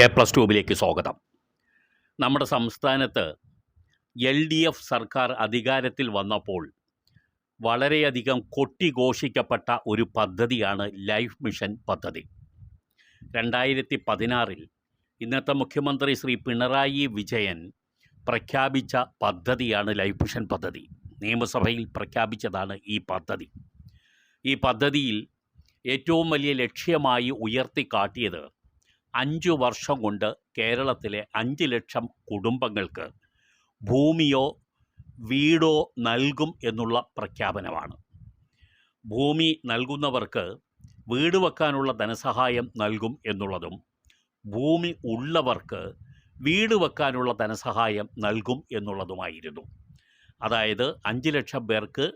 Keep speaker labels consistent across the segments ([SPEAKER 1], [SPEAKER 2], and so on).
[SPEAKER 1] A plus ട്യൂബിലേക്ക് സ്വാഗതം. നമ്മുടെ സംസ്ഥാനത്ത് എൽ ഡി എഫ് സർക്കാർ അധികാരത്തിൽ വന്നപ്പോൾ വളരെയധികം കൊട്ടിഘോഷിക്കപ്പെട്ട ഒരു പദ്ധതിയാണ് ലൈഫ് മിഷൻ പദ്ധതി. രണ്ടായിരത്തി പതിനാറിൽ ഇന്നത്തെ മുഖ്യമന്ത്രി ശ്രീ പിണറായി വിജയൻ പ്രഖ്യാപിച്ച പദ്ധതിയാണ് ലൈഫ് മിഷൻ പദ്ധതി. നിയമസഭയിൽ പ്രഖ്യാപിച്ചതാണ് ഈ പദ്ധതി. ഈ പദ്ധതിയിൽ ഏറ്റവും വലിയ ലക്ഷ്യമായി ഉയർത്തിക്കാട്ടിയത് അഞ്ചു വർഷം കൊണ്ട് കേരളത്തിലെ അഞ്ച് ലക്ഷം കുടുംബങ്ങൾക്ക് ഭൂമിയോ വീടോ നൽകും എന്നുള്ള പ്രഖ്യാപനമാണ്. ഭൂമി നൽകുന്നവർക്ക് വീട് വെക്കാനുള്ള ധനസഹായം നൽകും എന്നുള്ളതും ഭൂമി ഉള്ളവർക്ക് വീട് വെക്കാനുള്ള ധനസഹായം നൽകും എന്നുള്ളതുമായിരുന്നു. അതായത് അഞ്ച് ലക്ഷം പേർക്ക്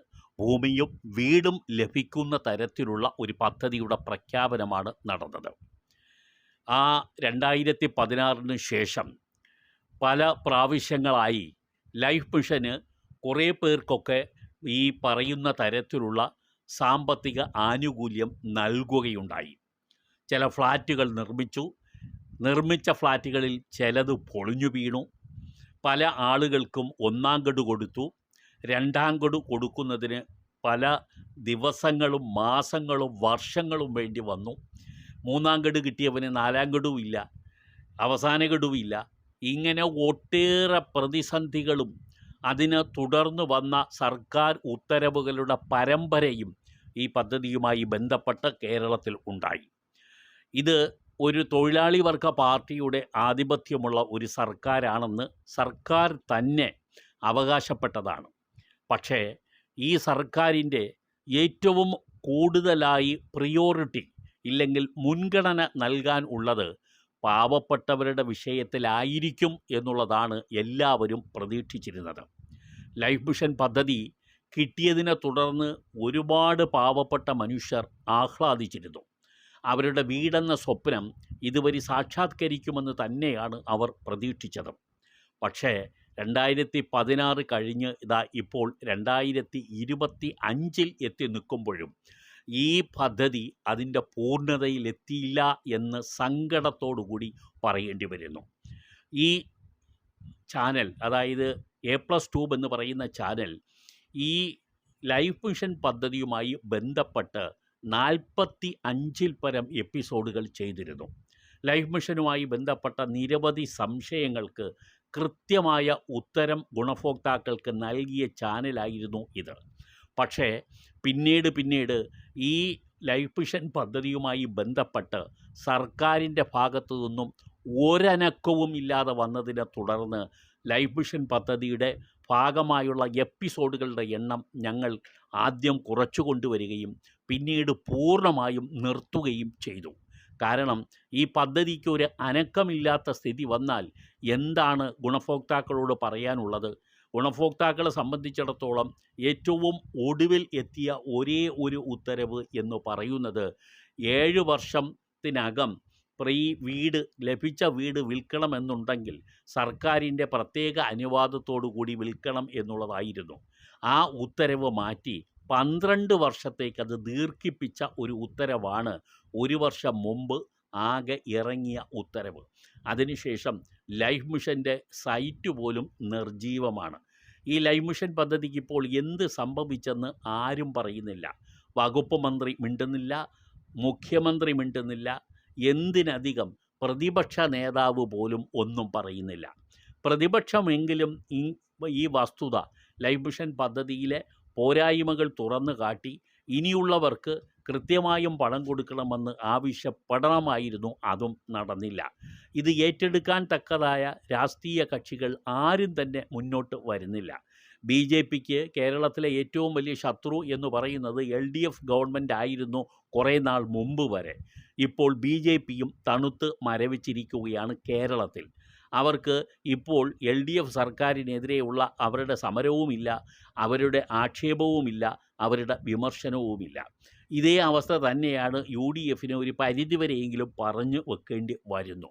[SPEAKER 1] ഭൂമിയും വീടും ലഭിക്കുന്ന തരത്തിലുള്ള ഒരു പദ്ധതിയുടെ പ്രഖ്യാപനമാണ് നടന്നത്. ആ രണ്ടായിരത്തി പതിനാറിന് ശേഷം പല പ്രാവശ്യങ്ങളായി ലൈഫ് മിഷന് കുറേ പേർക്കൊക്കെ ഈ പറയുന്ന തരത്തിലുള്ള സാമ്പത്തിക ആനുകൂല്യം നൽകുകയുണ്ടായി. ചില ഫ്ലാറ്റുകൾ നിർമ്മിച്ചു. നിർമ്മിച്ച ഫ്ലാറ്റുകളിൽ ചിലത് പൊളിഞ്ഞു വീണു. പല ആളുകൾക്കും ഒന്നാം ഗഡു കൊടുത്തു. രണ്ടാം ഗഡു കൊടുക്കുന്നതിന് പല ദിവസങ്ങളും മാസങ്ങളും വർഷങ്ങളും വേണ്ടി വന്നു. മൂന്നാം ഗഡു കിട്ടിയവന് നാലാം ഗഡുവും ഇല്ല. അവസാന ഗഡുവും ഇല്ല. ഇങ്ങനെ ഒട്ടേറെ പ്രതിസന്ധികളും അതിന് തുടർന്ന് വന്ന സർക്കാർ ഉത്തരവുകളുടെ പരമ്പരയും ഈ പദ്ധതിയുമായി ബന്ധപ്പെട്ട് കേരളത്തിൽ ഉണ്ടായി. ഇത് ഒരു തൊഴിലാളി വർഗ പാർട്ടിയുടെ ആധിപത്യമുള്ള ഒരു സർക്കാരാണെന്ന് സർക്കാർ തന്നെ അവകാശപ്പെട്ടതാണ്. പക്ഷേ ഈ സർക്കാരിന്റെ ഏറ്റവും കൂടുതലായി പ്രിയോറിറ്റി ഇല്ലെങ്കിൽ മുൻഗണന നൽകാൻ ഉള്ളത് പാവപ്പെട്ടവരുടെ വിഷയത്തിലായിരിക്കും എന്നുള്ളതാണ് എല്ലാവരും പ്രതീക്ഷിച്ചിരുന്നത്. ലൈഫ് മിഷൻ പദ്ധതി കിട്ടിയതിനെ തുടർന്ന് ഒരുപാട് പാവപ്പെട്ട മനുഷ്യർ ആഹ്ലാദിച്ചിരുന്നു. അവരുടെ വീടെന്ന സ്വപ്നം ഇതുവരെ സാക്ഷാത്കരിക്കുമെന്ന് തന്നെയാണ് അവർ പ്രതീക്ഷിച്ചത്. പക്ഷേ രണ്ടായിരത്തി പതിനാറ് കഴിഞ്ഞ് ഇതാ ഇപ്പോൾ രണ്ടായിരത്തി ഇരുപത്തി അഞ്ചിൽ എത്തി നിൽക്കുമ്പോഴും ഈ പദ്ധതി അതിന്റെ പൂർണതയിലെത്തിയില്ല എന്ന് സങ്കടത്തോടു കൂടി പറയേണ്ടി വരുന്നു. ഈ ചാനൽ അതായത് എ പ്ലസ് ട്യൂബ് എന്ന് പറയുന്ന ചാനൽ ഈ ലൈഫ് മിഷൻ പദ്ധതിയുമായി ബന്ധപ്പെട്ട് നാൽപ്പത്തി അഞ്ചിൽ പരം എപ്പിസോഡുകൾ ചെയ്തിരുന്നു. ലൈഫ് മിഷനുമായി ബന്ധപ്പെട്ട നിരവധി സംശയങ്ങൾക്ക് കൃത്യമായ ഉത്തരം ഗുണഭോക്താക്കൾക്ക് നൽകിയ ചാനലായിരുന്നു ഇത്. പക്ഷേ പിന്നീട് പിന്നീട് ഈ ലൈഫ് മിഷൻ പദ്ധതിയുമായി ബന്ധപ്പെട്ട് സർക്കാരിന്റെ ഭാഗത്തു നിന്നും ഒരനക്കവും ഇല്ലാതെ വന്നതിനെ തുടർന്ന് ലൈഫ് മിഷൻ പദ്ധതിയുടെ ഭാഗമായുള്ള എപ്പിസോഡുകളുടെ എണ്ണം ഞങ്ങൾ ആദ്യം കുറച്ചു കൊണ്ടുവരികയും പിന്നീട് പൂർണമായും നിർത്തുകയും ചെയ്തു. കാരണം ഈ പദ്ധതിക്ക് ഒരു അനക്കമില്ലാത്ത സ്ഥിതി വന്നാൽ എന്താണ് ഗുണഭോക്താക്കളോട് പറയാനുള്ളത്? ഗുണഭോക്താക്കളെ സംബന്ധിച്ചിടത്തോളം ഏറ്റവും ഒടുവിൽ എത്തിയ ഒരേ ഒരു ഉത്തരവ് എന്ന് പറയുന്നത് ഏഴ് വർഷത്തിനകം പ്രീ വീട് ലഭിച്ച വീട് വിൽക്കണമെന്നുണ്ടെങ്കിൽ സർക്കാരിന്റെ പ്രത്യേക അനുവാദത്തോടു കൂടി വിൽക്കണം എന്നുള്ളതായിരുന്നു. ആ ഉത്തരവ് മാറ്റി പന്ത്രണ്ട് വർഷത്തേക്ക് അത് ദീർഘിപ്പിച്ച ഒരു ഉത്തരവാണ് ഒരു വർഷം മുമ്പ് ആകെ ഇറങ്ങിയ ഉത്തരവ്. അതിനുശേഷം ലൈഫ് മിഷന്റെ സൈറ്റ് പോലും നിർജീവമാണ് ഈ ലൈമിഷൻ മിഷൻ പദ്ധതിക്ക് ഇപ്പോൾ എന്ത് സംഭവിച്ചെന്ന് ആരും പറയുന്നില്ല. വകുപ്പ് മന്ത്രി മിണ്ടുന്നില്ല മുഖ്യമന്ത്രി മിണ്ടുന്നില്ല എന്തിനധികം പ്രതിപക്ഷ നേതാവ് പോലും ഒന്നും പറയുന്നില്ല. പ്രതിപക്ഷമെങ്കിലും ഈ വസ്തുത ലൈഫ് മിഷൻ പദ്ധതിയിലെ പോരായ്മകൾ തുറന്നു കാട്ടി ഇനിയുള്ളവർക്ക് കൃത്യമായും പണം കൊടുക്കണമെന്ന് ആവശ്യപ്പെടണമായിരുന്നു. അതും നടന്നില്ല. ഇത് ഏറ്റെടുക്കാൻ തക്കതായ രാഷ്ട്രീയ കക്ഷികൾ ആരും തന്നെ മുന്നോട്ട് വരുന്നില്ല. ബി ജെ പിക്ക് കേരളത്തിലെ ഏറ്റവും വലിയ ശത്രു എന്ന് പറയുന്നത് എൽ ഡി എഫ് ഗവൺമെന്റ് ആയിരുന്നു കുറേ നാൾ മുമ്പ് വരെ. ഇപ്പോൾ ബി ജെ പിയും തണുത്ത് മരവിച്ചിരിക്കുകയാണ് കേരളത്തിൽ. അവർക്ക് ഇപ്പോൾ എൽ ഡി എഫ് സർക്കാരിനെതിരെയുള്ള അവരുടെ സമരവുമില്ല അവരുടെ ആക്ഷേപവുമില്ല അവരുടെ വിമർശനവുമില്ല. ഇതേ അവസ്ഥ തന്നെയാണ് യു ഡി എഫിന് ഒരു പരിധിവരെയെങ്കിലും പറഞ്ഞു വെക്കേണ്ടി വരുന്നു.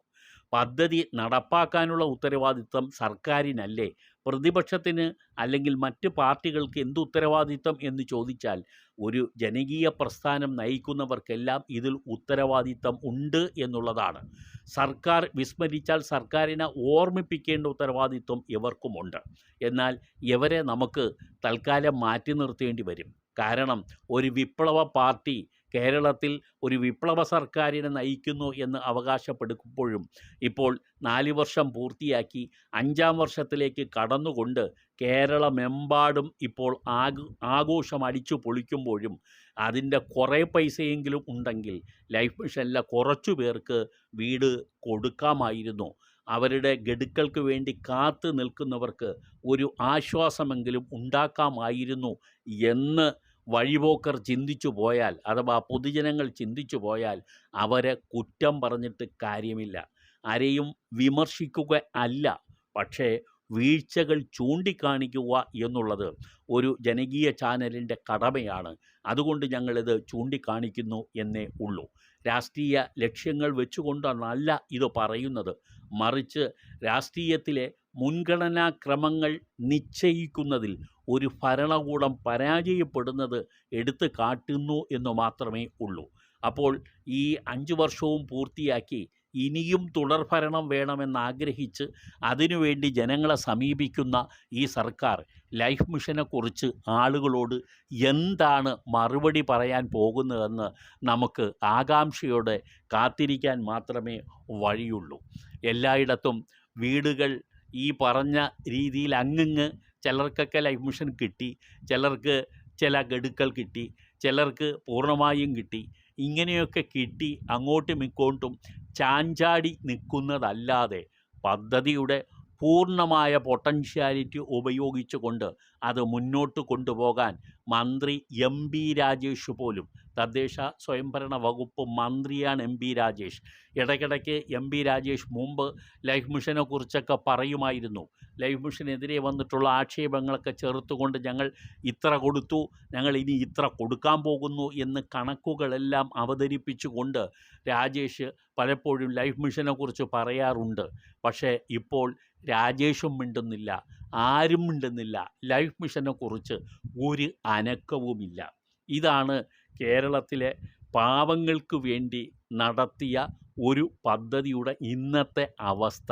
[SPEAKER 1] പദ്ധതി നടപ്പാക്കാനുള്ള ഉത്തരവാദിത്വം സർക്കാരിനല്ലേ? പ്രതിപക്ഷത്തിന് അല്ലെങ്കിൽ മറ്റ് പാർട്ടികൾക്ക് എന്ത് ഉത്തരവാദിത്വം എന്ന് ചോദിച്ചാൽ ഒരു ജനകീയ പ്രസ്ഥാനം നയിക്കുന്നവർക്കെല്ലാം ഇതിൽ ഉത്തരവാദിത്വം ഉണ്ട് എന്നുള്ളതാണ്. സർക്കാർ വിസ്മരിച്ചാൽ സർക്കാരിനെ ഓർമ്മിപ്പിക്കേണ്ട ഉത്തരവാദിത്വം ഇവർക്കുമുണ്ട്. എന്നാൽ ഇവരെ നമുക്ക് തൽക്കാലം മാറ്റി നിർത്തേണ്ടി വരും. കാരണം ഒരു വിപ്ലവ പാർട്ടി കേരളത്തിൽ ഒരു വിപ്ലവ സർക്കാരിനെ നയിക്കുന്നു എന്ന് അവകാശപ്പെടുമ്പോഴും ഇപ്പോൾ നാല് വർഷം പൂർത്തിയാക്കി അഞ്ചാം വർഷത്തിലേക്ക് കടന്നുകൊണ്ട് കേരളമെമ്പാടും ഇപ്പോൾ ആഗ് ആഘോഷം അടിച്ചു പൊളിക്കുമ്പോഴും അതിന്റെ കുറേ പൈസയെങ്കിലും ഉണ്ടെങ്കിൽ ലൈഫ് മിഷനിലെ കുറച്ചു പേർക്ക് വീട് കൊടുക്കാമായിരുന്നു. അവരുടെ ഗഡുക്കൾക്ക് വേണ്ടി കാത്തു നിൽക്കുന്നവർക്ക് ഒരു ആശ്വാസമെങ്കിലും ഉണ്ടാക്കാമായിരുന്നു എന്ന് വഴിപോക്കർ ചിന്തിച്ചു പോയാൽ അഥവാ പൊതുജനങ്ങൾ ചിന്തിച്ചു പോയാൽ അവരെ കുറ്റം പറഞ്ഞിട്ട് കാര്യമില്ല. ആരെയും വിമർശിക്കുക അല്ല പക്ഷേ വീഴ്ചകൾ ചൂണ്ടിക്കാണിക്കുക എന്നുള്ളത് ഒരു ജനകീയ ചാനലിന്റെ കടമയാണ്. അതുകൊണ്ട് ഞങ്ങളിത് ചൂണ്ടിക്കാണിക്കുന്നു എന്നേ ഉള്ളൂ. രാഷ്ട്രീയ ലക്ഷ്യങ്ങൾ വെച്ചുകൊണ്ടാണല്ല ഇത് പറയുന്നത്. മറിച്ച് രാഷ്ട്രീയത്തിലെ മുൻഗണനാക്രമങ്ങൾ നിശ്ചയിക്കുന്നതിൽ ഒരു ഭരണകൂടം പരാജയപ്പെടുന്നത് എടുത്തു കാട്ടുന്നു എന്ന് മാത്രമേ ഉള്ളൂ. അപ്പോൾ ഈ അഞ്ച് വർഷവും പൂർത്തിയാക്കി ഇനിയും തുടർഭരണം വേണമെന്നാഗ്രഹിച്ച് അതിനുവേണ്ടി ജനങ്ങളെ സമീപിക്കുന്ന ഈ സർക്കാർ ലൈഫ് മിഷനെക്കുറിച്ച് ആളുകളോട് എന്താണ് മറുപടി പറയാൻ പോകുന്നതെന്ന് നമുക്ക് ആകാംക്ഷയോടെ കാത്തിരിക്കാൻ മാത്രമേ വഴിയുള്ളൂ. എല്ലായിടത്തും വീടുകൾ ഈ പറഞ്ഞ രീതിയിൽ അങ്ങങ്ങ് ചിലർക്കൊക്കെ ലൈഫ് മിഷൻ കിട്ടി ചിലർക്ക് ചില ഗഡുക്കൾ കിട്ടി ചിലർക്ക് പൂർണമായും കിട്ടി. ഇങ്ങനെയൊക്കെ കിട്ടി അങ്ങോട്ടും ഇങ്ങോട്ടും ചാഞ്ചാടി നിൽക്കുന്നതല്ലാതെ പദ്ധതിയുടെ പൂർണമായ പൊട്ടൻഷ്യാലിറ്റി ഉപയോഗിച്ചുകൊണ്ട് അത് മുന്നോട്ട് കൊണ്ടുപോകാൻ മന്ത്രി എം ബി രാജേഷ് പോലും തദ്ദേശ സ്വയംഭരണ വകുപ്പ് മന്ത്രിയാണ് എം ബി രാജേഷ്. ഇടയ്ക്കിടയ്ക്ക് എം ബി രാജേഷ് മുമ്പ് ലൈഫ് മിഷനെ കുറിച്ചൊക്കെ പറയുമായിരുന്നു. ലൈഫ് മിഷനെതിരെ വന്നിട്ടുള്ള ആക്ഷേപങ്ങളൊക്കെ ചേർത്തുകൊണ്ട് ഞങ്ങൾ ഇത്ര കൊടുത്തു ഞങ്ങൾ ഇനി ഇത്ര കൊടുക്കാൻ പോകുന്നു എന്ന് കണക്കുകളെല്ലാം അവതരിപ്പിച്ചുകൊണ്ട് രാജേഷ് പലപ്പോഴും ലൈഫ് മിഷനെക്കുറിച്ച് പറയാറുണ്ട്. പക്ഷേ ഇപ്പോൾ രാജേഷും മിണ്ടുന്നില്ല ആരും മിണ്ടുന്നില്ല. ലൈഫ് മിഷനെ കുറിച്ച് ഒരു അനക്കവുമില്ല. ഇതാണ് കേരളത്തിലെ പാവങ്ങൾക്ക് വേണ്ടി നടത്തിയ ഒരു പദ്ധതിയുടെ ഇന്നത്തെ അവസ്ഥ.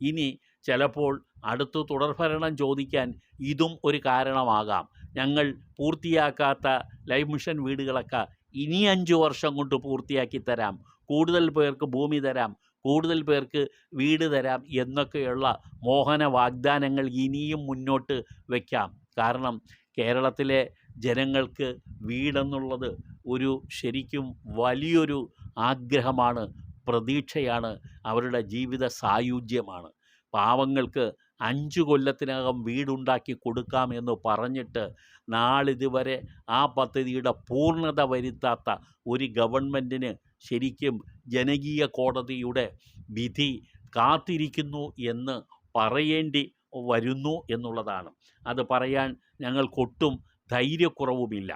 [SPEAKER 1] ഇനി ചിലപ്പോൾ അടുത്ത് തുടർഭരണം ചോദിക്കാൻ ഇതും ഒരു കാരണമാകാം. ഞങ്ങൾ പൂർത്തിയാക്കാത്ത ലൈഫ് മിഷൻ വീടുകളൊക്കെ ഇനി അഞ്ച് വർഷം കൊണ്ട് പൂർത്തിയാക്കി തരാം. കൂടുതൽ പേർക്ക് ഭൂമി തരാം. കൂടുതൽ പേർക്ക് വീട് തരാം എന്നൊക്കെയുള്ള മോഹന വാഗ്ദാനങ്ങൾ ഇനിയും മുന്നോട്ട് വയ്ക്കാം കാരണം കേരളത്തിലെ ജനങ്ങൾക്ക് വീടെന്നുള്ളത് ഒരു ശരിക്കും വലിയൊരു ആഗ്രഹമാണ് പ്രതീക്ഷയാണ് അവരുടെ ജീവിത സായുജ്യമാണ്. പാവങ്ങൾക്ക് അഞ്ചു കൊല്ലത്തിനകം വീടുണ്ടാക്കി കൊടുക്കാം എന്ന് പറഞ്ഞിട്ട് നാളിതുവരെ ആ പദ്ധതിയുടെ പൂർണത വരുത്താത്ത ഒരു ഗവൺമെന്റിന് ശരിക്കും ജനകീയ കോടതിയുടെ വിധി കാത്തിരിക്കുന്നു എന്ന് പറയേണ്ടി വരുന്നു എന്നുള്ളതാണ്. അത് പറയാൻ ഞങ്ങൾക്കൊട്ടും ധൈര്യക്കുറവുമില്ല.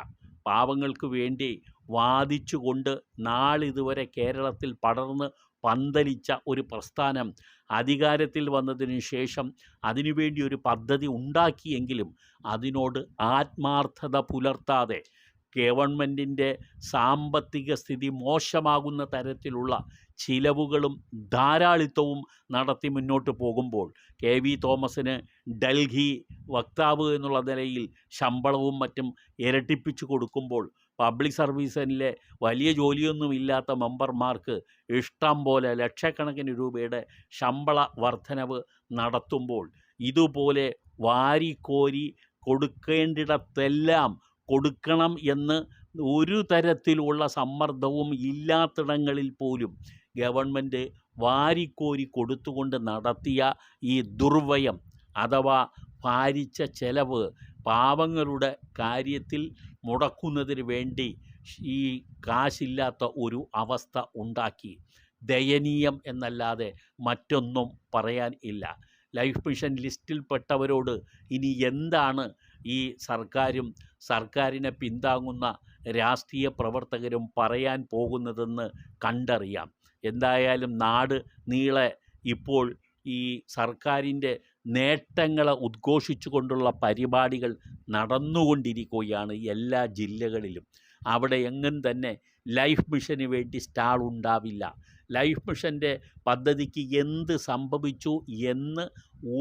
[SPEAKER 1] പാവങ്ങൾക്ക് വേണ്ടി വാദിച്ചുകൊണ്ട് നാളിതുവരെ കേരളത്തിൽ പടർന്ന് പന്തലിച്ച ഒരു പ്രസ്ഥാനം അധികാരത്തിൽ വന്നതിന് ശേഷം അതിനുവേണ്ടി ഒരു പദ്ധതി ഉണ്ടാക്കിയെങ്കിലും അതിനോട് ആത്മാർത്ഥത പുലർത്താതെ ഗവൺമെന്റിന്റെ സാമ്പത്തിക സ്ഥിതി മോശമാകുന്ന തരത്തിലുള്ള ചിലവുകളും ധാരാളിത്തവും നടത്തി മുന്നോട്ട് പോകുമ്പോൾ കെ വി തോമസിന് ഡൽഹി വക്താവ് എന്നുള്ള നിലയിൽ ശമ്പളവും മറ്റും ഇരട്ടിപ്പിച്ചു കൊടുക്കുമ്പോൾ പബ്ലിക് സർവീസിലെ വലിയ ജോലിയൊന്നും ഇല്ലാത്ത മെമ്പർമാർക്ക് ഇഷ്ടം പോലെ ലക്ഷക്കണക്കിന് രൂപയുടെ ശമ്പള വർധനവ് നടത്തുമ്പോൾ ഇതുപോലെ വാരിക്കോരി കൊടുക്കേണ്ടിടത്തെല്ലാം കൊടുക്കണം എന്ന് ഒരു തരത്തിലുള്ള സമ്മർദ്ദവും ഇല്ലാത്തിടങ്ങളിൽ പോലും ഗവൺമെന്റ് വാരിക്കോരി കൊടുത്തുകൊണ്ട് നടത്തിയ ഈ ദുർവയം അഥവാ ഭാരിച്ച ചെലവ് പാവങ്ങളുടെ കാര്യത്തിൽ മുടക്കുന്നതിന് വേണ്ടി ഈ കാശില്ലാത്ത ഒരു അവസ്ഥ ഉണ്ടാക്കി. ദയനീയം എന്നല്ലാതെ മറ്റൊന്നും പറയാൻ ഇല്ല. ലൈഫ് മിഷൻ ലിസ്റ്റിൽപ്പെട്ടവരോട് ഇനി എന്താണ് ഈ സർക്കാരും സർക്കാരിനെ പിന്താങ്ങുന്ന രാഷ്ട്രീയ പ്രവർത്തകരും പറയാൻ പോകുന്നതെന്ന് കണ്ടറിയാം. എന്തായാലും നാട് നീളെ ഇപ്പോൾ ഈ സർക്കാരിന്റെ നേട്ടങ്ങളെ ഉദ്ഘോഷിച്ചുകൊണ്ടുള്ള പരിപാടികൾ നടന്നുകൊണ്ടിരിക്കുകയാണ് എല്ലാ ജില്ലകളിലും. അവിടെ എങ്ങും തന്നെ ലൈഫ് മിഷന് വേണ്ടി സ്റ്റാൾ ഉണ്ടാവില്ല. ലൈഫ് മിഷന്റെ പദ്ധതിക്ക് എന്ത് സംഭവിച്ചു എന്ന്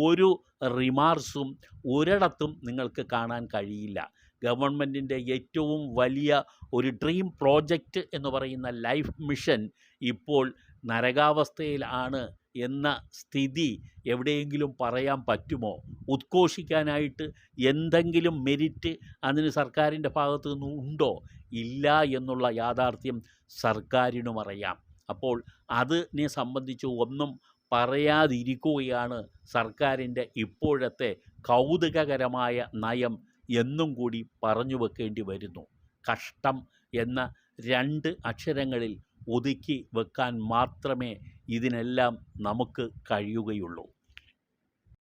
[SPEAKER 1] ഒരു റിമാർസും ഒരിടത്തും നിങ്ങൾക്ക് കാണാൻ കഴിയില്ല. ഗവൺമെന്റിന്റെ ഏറ്റവും വലിയ ഒരു ഡ്രീം പ്രോജക്റ്റ് എന്ന് പറയുന്ന ലൈഫ് മിഷൻ ഇപ്പോൾ നരകാവസ്ഥയിലാണ് എന്ന സ്ഥിതി എവിടെയെങ്കിലും പറയാൻ പറ്റുമോ? ഉദ്ഘോഷിക്കാനായിട്ട് എന്തെങ്കിലും മെരിറ്റ് അതിന് സർക്കാരിന്റെ ഭാഗത്തു നിന്ന് ഉണ്ടോ? ഇല്ല എന്നുള്ള യാഥാർത്ഥ്യം സർക്കാരിനും അറിയാം. അപ്പോൾ അതിനെ സംബന്ധിച്ച് ഒന്നും പറയാതിരിക്കുകയാണ് സർക്കാരിന്റെ ഇപ്പോഴത്തെ കൗതുകകരമായ നയം എന്നും കൂടി പറഞ്ഞു വെക്കേണ്ടി വരുന്നു. കഷ്ടം എന്ന രണ്ട് അക്ഷരങ്ങളിൽ ഒതുക്കി വെക്കാൻ മാത്രമേ ഇതിനെല്ലാം നമുക്ക് കഴിയുകയുള്ളൂ.